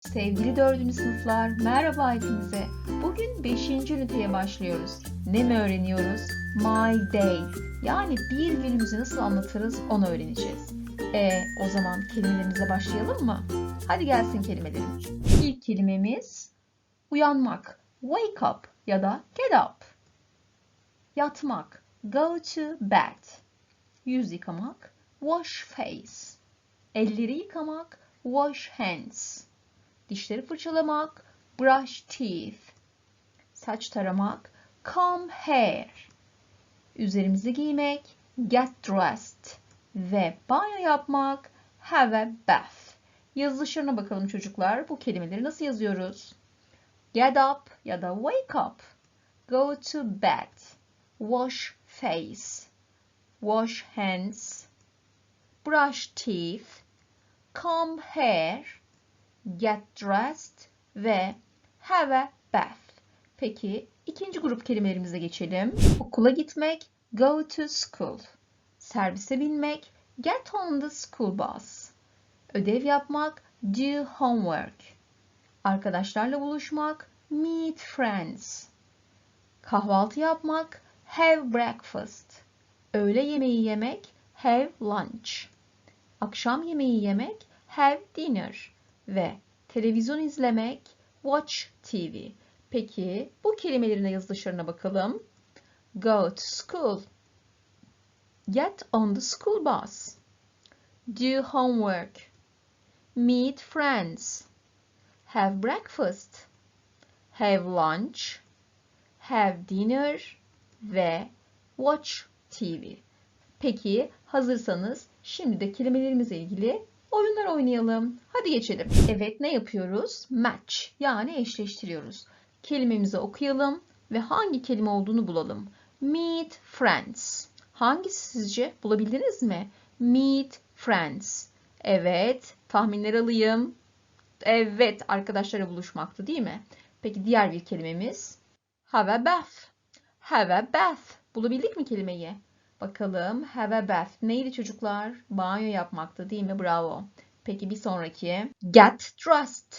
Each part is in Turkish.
Sevgili dördüncü sınıflar, merhaba hepinize. Bugün 5. üniteye başlıyoruz. Ne mi öğreniyoruz? My day. Yani bir günümüzü nasıl anlatırız onu öğreneceğiz. E o zaman kelimelerimize başlayalım mı? Hadi gelsin kelimelerim. İlk kelimemiz uyanmak. Wake up ya da get up. Yatmak. Go to bed. Yüz yıkamak. Wash face. Elleri yıkamak. Wash hands. Dişleri fırçalamak, brush teeth. Saç taramak, comb hair. Üzerimizi giymek, get dressed. Ve banyo yapmak, have a bath. Yazılışlarına bakalım çocuklar. Bu kelimeleri nasıl yazıyoruz? Get up ya da wake up. Go to bed. Wash face. Wash hands. Brush teeth. Comb hair get dressed ve have a bath. Peki ikinci grup kelimelerimize geçelim. Okula gitmek, go to school. Servise binmek, get on the school bus. Ödev yapmak, do homework. Arkadaşlarla buluşmak, meet friends. Kahvaltı yapmak, have breakfast. Öğle yemeği yemek, have lunch. Akşam yemeği yemek, have dinner ve televizyon izlemek watch TV. Peki bu kelimelerin yazılışlarına bakalım. Go to school. Get on the school bus. Do homework. Meet friends. Have breakfast. Have lunch. Have dinner ve watch TV. Peki hazırsanız şimdi de kelimelerimizle ilgili oyunlar oynayalım. Hadi geçelim. Evet ne yapıyoruz? Match yani eşleştiriyoruz. Kelimemizi okuyalım ve hangi kelime olduğunu bulalım. Meet friends. Hangisi sizce? Bulabildiniz mi? Meet friends. Evet, tahminler alayım. Evet, arkadaşlara buluşmaktı değil mi? Peki diğer bir kelimemiz? Have a bath. Have a bath. Bulabildik mi kelimeyi? Bakalım have a bath neydi çocuklar? Banyo yapmaktı değil mi? Bravo. Peki bir sonraki. Get dressed.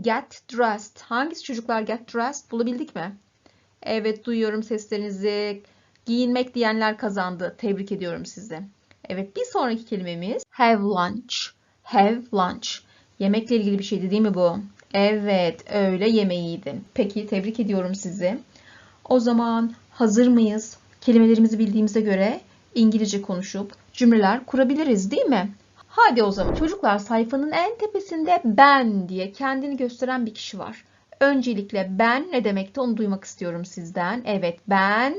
Get dressed. Hangisi çocuklar get dressed? Bulabildik mi? Evet duyuyorum seslerinizi. Giyinmek diyenler kazandı. Tebrik ediyorum sizi. Evet bir sonraki kelimemiz have lunch. Have lunch. Yemekle ilgili bir şeydi değil mi bu? Evet öğle yemeğiydi. Peki tebrik ediyorum sizi. O zaman hazır mıyız? Kelimelerimizi bildiğimize göre İngilizce konuşup cümleler kurabiliriz değil mi? Hadi o zaman çocuklar sayfanın en tepesinde ben diye kendini gösteren bir kişi var. Öncelikle ben ne demekti onu duymak istiyorum sizden. Evet ben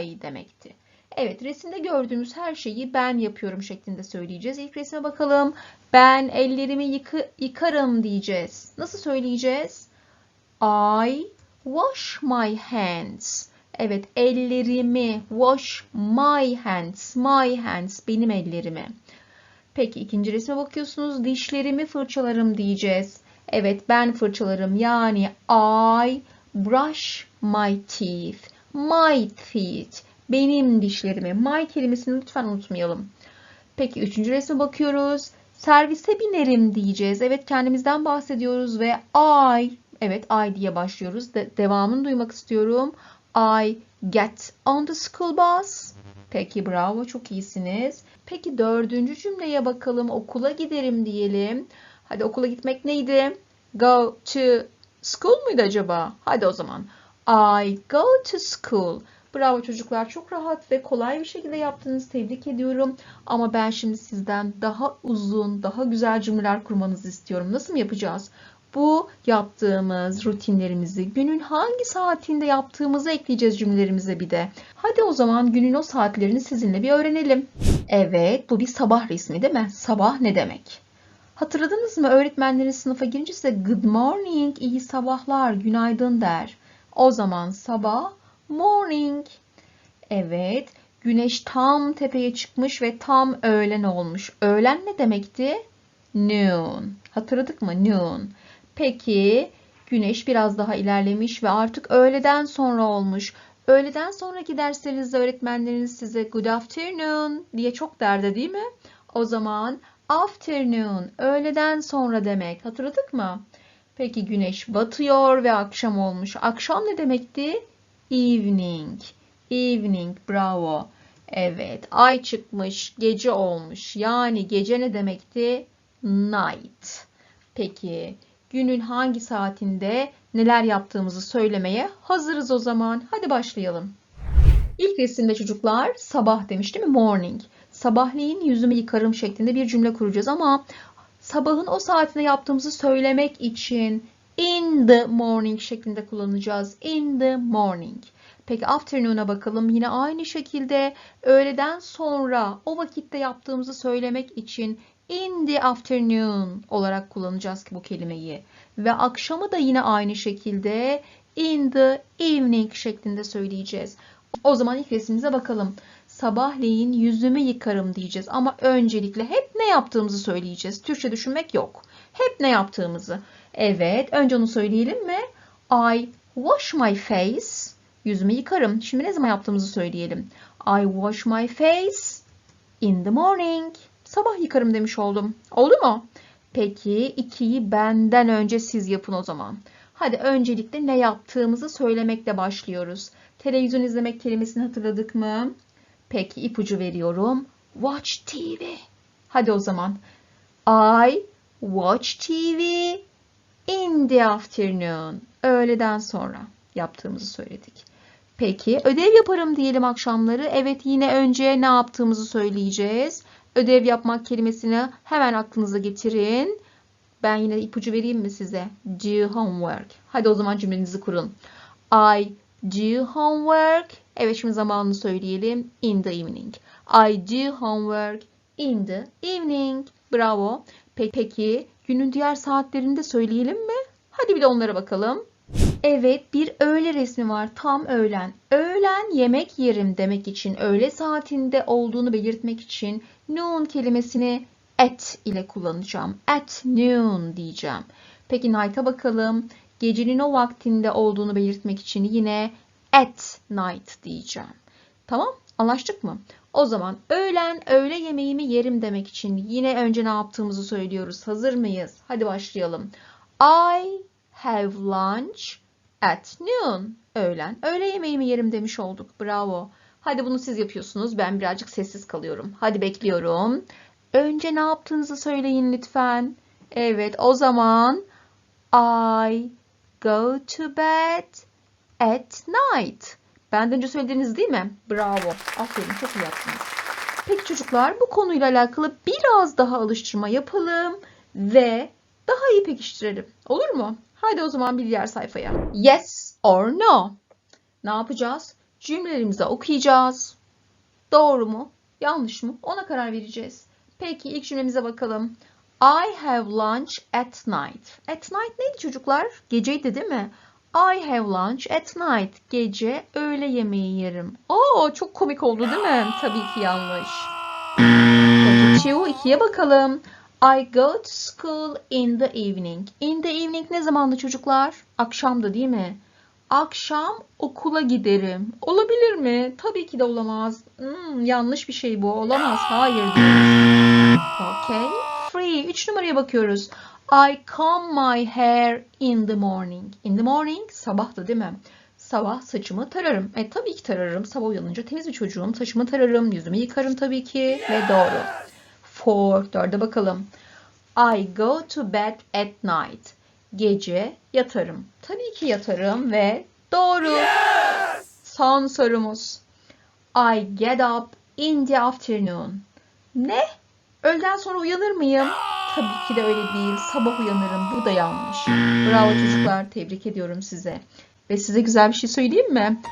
I demekti. Evet resimde gördüğümüz her şeyi ben yapıyorum şeklinde söyleyeceğiz. İlk resme bakalım. Ben ellerimi yıkı, yıkarım diyeceğiz. Nasıl söyleyeceğiz? I wash my hands. Evet ellerimi wash my hands. My hands benim ellerimi. Peki ikinci resme bakıyorsunuz. Dişlerimi fırçalarım diyeceğiz. Evet ben fırçalarım. Yani I brush my teeth. My teeth. Benim dişlerimi. My kelimesini lütfen unutmayalım. Peki üçüncü resme bakıyoruz. Servise binerim diyeceğiz. Evet kendimizden bahsediyoruz ve I Evet I diye başlıyoruz. De devamını duymak istiyorum. I get on the school bus. Peki bravo çok iyisiniz. Peki dördüncü cümleye bakalım. Okula giderim diyelim. Hadi okula gitmek neydi? Go to school muydu acaba? Hadi o zaman. I go to school. Bravo çocuklar. Çok rahat ve kolay bir şekilde yaptınız. Tebrik ediyorum. Ama ben şimdi sizden daha uzun, daha güzel cümleler kurmanızı istiyorum. Nasıl mı yapacağız? Bu yaptığımız rutinlerimizi günün hangi saatinde yaptığımızı ekleyeceğiz cümlelerimize bir de. Hadi o zaman günün o saatlerini sizinle bir öğrenelim. Evet, bu bir sabah resmi değil mi? Sabah ne demek? Hatırladınız mı öğretmenlerin sınıfa girince size good morning, iyi sabahlar, günaydın der. O zaman sabah morning. Evet, güneş tam tepeye çıkmış ve tam öğlen olmuş. Öğlen ne demekti? Noon. Hatırladık mı? Noon. Peki güneş biraz daha ilerlemiş ve artık öğleden sonra olmuş. Öğleden sonraki derslerinizde öğretmenleriniz size good afternoon diye çok derdi değil mi? O zaman afternoon öğleden sonra demek. Hatırladık mı? Peki güneş batıyor ve akşam olmuş. Akşam ne demekti? Evening. Evening. Bravo. Evet. Ay çıkmış. Gece olmuş. Yani gece ne demekti? Night. Peki günün hangi saatinde neler yaptığımızı söylemeye hazırız o zaman. Hadi başlayalım. İlk resimde çocuklar sabah demiş değil mi? Morning. Sabahleyin yüzümü yıkarım şeklinde bir cümle kuracağız ama sabahın o saatinde yaptığımızı söylemek için in the morning şeklinde kullanacağız. In the morning. Peki afternoon'a bakalım. Yine aynı şekilde öğleden sonra o vakitte yaptığımızı söylemek için in the afternoon olarak kullanacağız bu kelimeyi. Ve akşamı da yine aynı şekilde in the evening şeklinde söyleyeceğiz. O zaman ilk resmimize bakalım. Sabahleyin yüzümü yıkarım diyeceğiz ama öncelikle hep ne yaptığımızı söyleyeceğiz. Türkçe düşünmek yok. Hep ne yaptığımızı. Evet, önce onu söyleyelim mi? I wash my face. Yüzümü yıkarım. Şimdi ne zaman yaptığımızı söyleyelim. I wash my face in the morning. Sabah yıkarım demiş oldum. Oldu mu? Peki ikiyi benden önce siz yapın o zaman. Hadi öncelikle ne yaptığımızı söylemekle başlıyoruz. Televizyon izlemek kelimesini hatırladık mı? Peki ipucu veriyorum. Watch TV. Hadi o zaman. I watch TV in the afternoon. Öğleden sonra yaptığımızı söyledik. Peki ödev yaparım diyelim akşamları. Evet yine önce ne yaptığımızı söyleyeceğiz. Ödev yapmak kelimesini hemen aklınıza getirin. Ben yine ipucu vereyim mi size? Do homework. Hadi o zaman cümlenizi kurun. I do homework. Evet şimdi zamanını söyleyelim. In the evening. I do homework in the evening. Bravo. Peki, günün diğer saatlerini de söyleyelim mi? Hadi bir de onlara bakalım. Evet bir öğle resmi var. Tam öğlen. Öğlen yemek yerim demek için öğle saatinde olduğunu belirtmek için noon kelimesini at ile kullanacağım. At noon diyeceğim. Peki night'a bakalım. Gecenin o vaktinde olduğunu belirtmek için yine at night diyeceğim. Tamam? Anlaştık mı? O zaman öğlen öğle yemeğimi yerim demek için yine önce ne yaptığımızı söylüyoruz. Hazır mıyız? Hadi başlayalım. I have lunch at noon. Öğlen öğle yemeğimi yerim demiş olduk. Bravo. Hadi bunu siz yapıyorsunuz. Ben birazcık sessiz kalıyorum. Hadi bekliyorum. Önce ne yaptığınızı söyleyin lütfen. Evet, o zaman I go to bed at night. Benden önce söylediniz değil mi? Bravo. Aferin, çok iyi yaptınız. Peki çocuklar, bu konuyla alakalı biraz daha alıştırma yapalım ve daha iyi pekiştirelim. Olur mu? Hadi o zaman bir diğer sayfaya. Yes or no. Ne yapacağız? Cümlelerimizi okuyacağız. Doğru mu? Yanlış mı? Ona karar vereceğiz. Peki ilk cümlemize bakalım. I have lunch at night. At night neydi çocuklar? Geceydi değil mi? I have lunch at night. Gece öğle yemeği yerim. Oo çok komik oldu değil mi? Tabii ki yanlış. Peki two, ikiye bakalım. I go to school in the evening. In the evening ne zamandı çocuklar? Akşamdı değil mi? Akşam okula giderim. Olabilir mi? Tabii ki de olamaz. Hmm, yanlış bir şey bu. Olamaz. Hayır. Okay. Free. Üç numaraya bakıyoruz. I comb my hair in the morning. In the morning sabahtı değil mi? Sabah saçımı tararım. E tabii ki tararım. Sabah uyanınca temiz bir çocuğum. Saçımı tararım. Yüzümü yıkarım tabii ki. Ve doğru. Four. Dörde bakalım. I go to bed at night. Gece yatarım. Tabii ki yatarım ve doğru. Son sorumuz. I get up in the afternoon. Ne? Öğleden sonra uyanır mıyım? Tabii ki de öyle değil. Sabah uyanırım. Bu da yanlış. Bravo çocuklar. Tebrik ediyorum size. Ve size güzel bir şey söyleyeyim mi?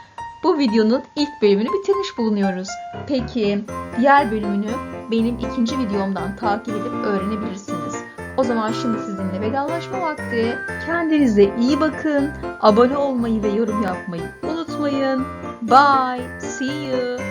Bu videonun ilk bölümünü bitirmiş bulunuyoruz. Peki diğer bölümünü benim ikinci videomdan takip edip öğrenebilirsiniz. O zaman şimdi sizinle vedalaşma vakti. Kendinize iyi bakın. Abone olmayı ve yorum yapmayı unutmayın. Bye. See you.